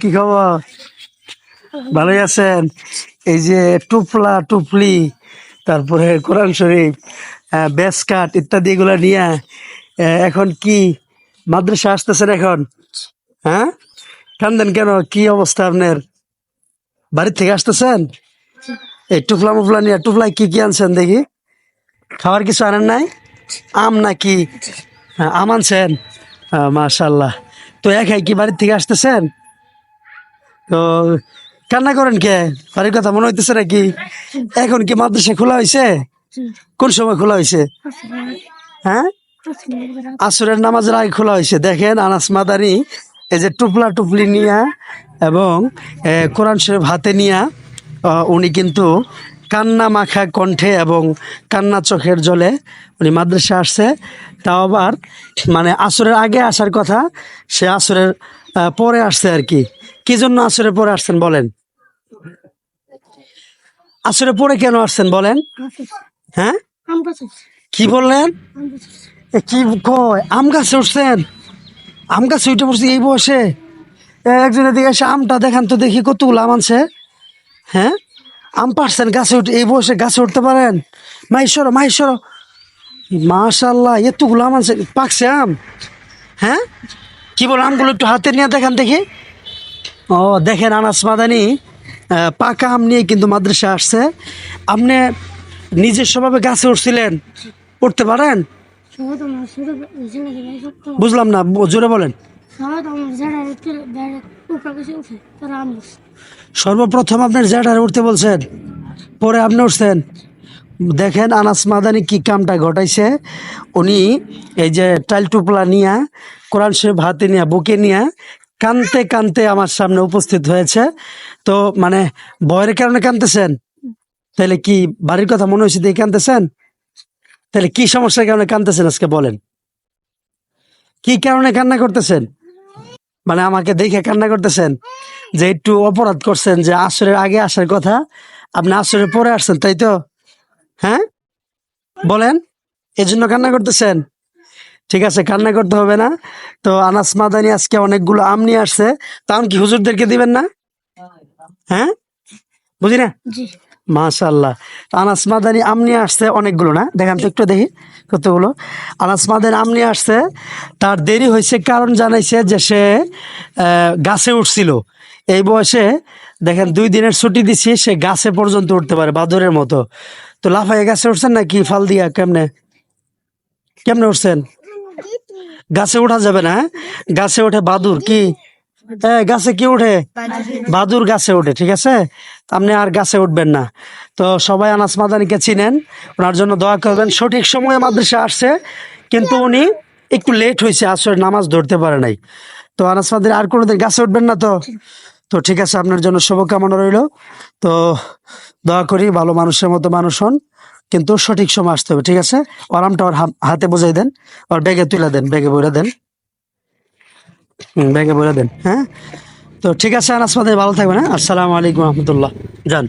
কি খবর? ভালোই আছেন? এই যে টুপলা টুপলি তারপরে কোরআন শরীফ আহ, বেসকাট ইত্যাদি এগুলো নিয়ে এখন কি মাদ্রাসা আসতেছেন এখন? হ্যাঁ? কান্দেন কেন? কি অবস্থা আপনার? বাড়ির থেকে আসতেছেন? এই টুপলা মুফলা নিয়ে টুপলাই কি কি আনছেন দেখি? খাবার কিছু আনেন নাই? আম নাকি? হ্যাঁ, আম আনছেন? মাশাল্লাহ তো একাই কি বাড়ির থেকে আসতেছেন? তো কান্না করেন কে? বাড়ির কথা মনে হইতেছে নাকি? এখন কি মাদ্রাসা খোলা হয়েছে কোন সময় খোলা হয়েছে হ্যাঁ? আসরের নামাজের আগে খোলা হয়েছে দেখেন আনাস মাদানি, এই যে টুপলা টুপলি নিয়া এবং কোরআন শরীফ হাতে নিয়া উনি কিন্তু কান্না মাখা কণ্ঠে এবং কান্না চোখের জলে উনি মাদ্রাসা আসছে। তাও আবার মানে আসরের আগে আসার কথা সে আসরের পরে আসছে আর কি। কি জন্য আসরের পরে আসছেন বলেন? আসরের পরে কেন আসছেন বলেন? হ্যাঁ? কি বললেন? এ কি কয়? আম গাছে উঠছেন? আম গাছে উঠে পড়ছি এই বসে একজনের দিকে এসে আমটা দেখান তো দেখি কতগুলো আম আনছে। হ্যাঁ? আম পারছেন গাছে উঠে এই বয়সে গাছে উঠতে পারেন? মাইশ্বর মাইশ্বর মাশাল্লাহ এতগুলো আম আনছে পাকছে আম? হ্যাঁ? কি বল আমগুলো একটু হাতে নিয়ে দেখান দেখি। ও দেখেন আনাস মাদানি পাকা আম নিয়ে কিন্তু মাদ্রাসা আসছে। আপনি নিজস্বভাবে গাছে উঠছিলেন উঠতে পারেন? বুঝলাম না জোরে বলেন। সর্বপ্রথম আপনার জ্যাঠারে উঠতে বলছেন, পরে আপনি উঠছেন। দেখেন আনাস মাদানি কি কামটা ঘটাইছে। উনি এই যে টাইল টুপলা নিয়া, কোরআন শরীফ হাতে নিয়া, বুকে নিয়া, কানতে কানতে আমার সামনে উপস্থিত হয়েছে। তো মানে ভয়ের কারণে কানতেছেন? তাহলে কি বাড়ির কথা মনে হয়েছে দিয়ে কানতেছেন? তাহলে কি সমস্যার কারণে কানতেছেন আজকে বলেন? কি কারণে কান্না করতেছেন? মানে আমাকে দেখে কান্না করতেছেন যে একটু অপরাধ করছেন যে আসরের আগে আসার কথা আপনি আসরের পরে আসছেন তাই তো? হ্যাঁ? বলেন এই জন্য কান্না করতেছেন? ঠিক আছে কান্না করতে হবে না। তো আনাস মাদানি আজকে অনেকগুলো আম নিয়ে আসছে। তা আম কি হুজুরদেরকে দিবেন না? হ্যাঁ? বুঝি না? মাশাল্লাহ আনাস মাদানি আম নিয়ে আসছে অনেকগুলো না? দেখান তো একটু দেখি। কতগুলো? আনাস মাদানি আম নিয়ে আসছে। তার দেরি হয়েছে, কারণ জানাইছে যে সে গাছে উঠছিল। এই বয়সে দেখেন দুই দিনের ছুটি দিছি, সে গাছে পর্যন্ত উঠতে পারে, বাদরের মতো। তো লাফাইয়ে গাছে উঠছেন নাকি ফাল দিয়া, কেমনে? কেমনে উঠছেন? গাছে ওঠা যাবে না হ্যাঁ? গাছে ওঠে বাদুর, কি? গাছে কি ওঠে বাদুর। গাছে ওঠে ঠিক আছে? আপনি আর গাছে উঠবেন না। তো সবাই আনাস মাদানিকে চিনেন ওনার জন্য দোয়া করবেন। সঠিক সময়ে মাদ্রাসা আসছে কিন্তু উনি একটু লেট হয়েছে আসলে নামাজ ধরতে পারে নাই। তো আনাস মাদানি আর কোনোদিন গাছে উঠবেন না তো? তো ঠিক আছে আপনার জন্য শুভকামনা রইল। তো দোয়া করি ভালো মানুষের মতো মানুষ হন কিন্তু সঠিক সময় আসতে হবে ঠিক আছে? আরামটা ওর হাতে বোঝাই দেন ওর ব্যাগে তুলে দেন ব্যাগে বইরা দেন। হুম, বলে দেন। হ্যাঁ? তো ঠিক আছে আনাস ভালো থাকবে না আসসালামু আলাইকুম রহমতুল্লাহ। যান।